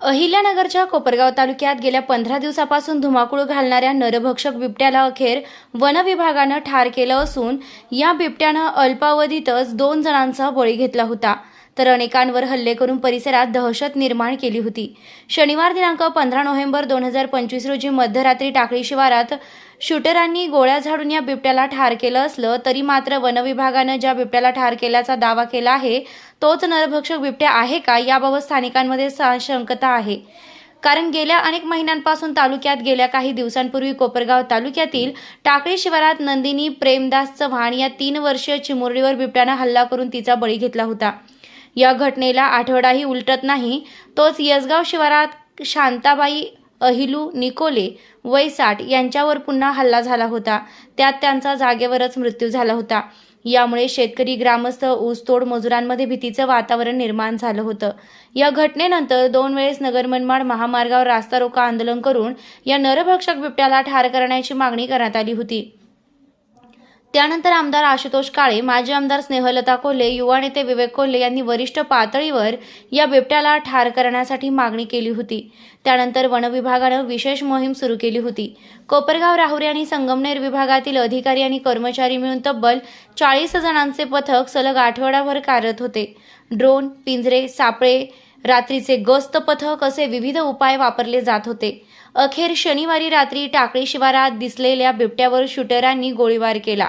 अहिल्यानगरच्या कोपरगाव तालुक्यात गेल्या पंधरा दिवसापासून धुमाकूळ घालणाऱ्या नरभक्षक बिबट्याला अखेर वनविभागानं ठार केलं असून या बिबट्यानं अल्पावधीतच दोन जणांचा बळी घेतला होता. तर अनेकांवर हल्ले करून परिसरात दहशत निर्माण केली होती. शनिवार दिनांक पंधरा नोव्हेंबर दोन हजार पंचवीस रोजी मध्यरात्री टाकळी शिवारात शूटरांनी गोळ्या झाडून या बिबट्याला ठार केलं असलं तरी मात्र वनविभागानं ज्या बिबट्याला ठार केल्याचा दावा केला आहे तोच नरभक्षक बिबट्या आहे का याबाबत स्थानिकांमध्ये साशंकता आहे. कारण गेल्या अनेक महिन्यांपासून तालुक्यात गेल्या काही दिवसांपूर्वी कोपरगाव तालुक्यातील टाकळी शिवारात नंदिनी प्रेमदास चव्हाण या तीन वर्षीय चिमुरडीवर बिबट्यानं हल्ला करून तिचा बळी घेतला होता. या घटनेला आठवडाही उलटत नाही. तोच यसगाव शिवारात शांताबाई अहिलू निकोले वय साठ यांच्यावर पुन्हा हल्ला झाला होता. त्यात त्यांचा जागेवरच मृत्यू झाला होता. यामुळे शेतकरी ग्रामस्थ ऊसतोड मजुरांमध्ये भीतीचं वातावरण निर्माण झालं होतं. या घटनेनंतर दोन वेळेस नगर मनमाड महामार्गावर रास्ता रोका आंदोलन करून या नरभक्षक बिबट्याला ठार करण्याची मागणी करण्यात आली होती. त्यानंतर आमदार आशुतोष काळे माजी आमदार स्नेहलता कोल्हे युवा नेते विवेक कोल्हे यांनी वरिष्ठ पातळीवर या बिबट्याला ठार करण्यासाठी मागणी केली होती. त्यानंतर वनविभागानं विशेष मोहीम सुरू केली होती. कोपरगाव राहुरी आणि संगमनेर विभागातील अधिकारी आणि कर्मचारी मिळून तब्बल चाळीस जणांचे पथक सलग आठवडाभर कार्यरत होते. ड्रोन पिंजरे सापळे रात्रीचे गस्त पथक असे विविध उपाय वापरले जात होते. अखेर शनिवारी रात्री टाकळी शिवारात दिसलेल्या बिबट्यावर शूटरांनी गोळीबार केला.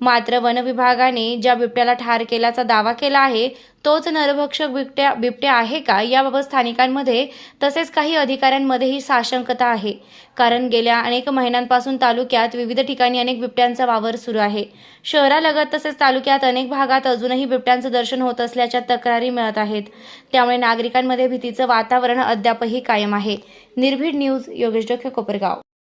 मात्र वनविभागाने ज्या बिबट्याला ठार केल्याचा दावा केला आहे तोच नरभक्षक बिबट्या बिबट्या आहे का याबाबत स्थानिकांमध्ये तसेच काही अधिकाऱ्यांमध्येही साशंकता आहे. कारण गेल्या अनेक महिन्यांपासून तालुक्यात विविध ठिकाणी अनेक बिबट्यांचा वावर सुरू आहे. शहरालगत तसेच तालुक्यात अनेक भागात अजूनही बिबट्यांचं दर्शन होत असल्याच्या तक्रारी मिळत आहेत. त्यामुळे नागरिकांमध्ये भीतीचं वातावरण अद्यापही कायम आहे. निर्भीड न्यूज योगेश डोके कोपरगाव.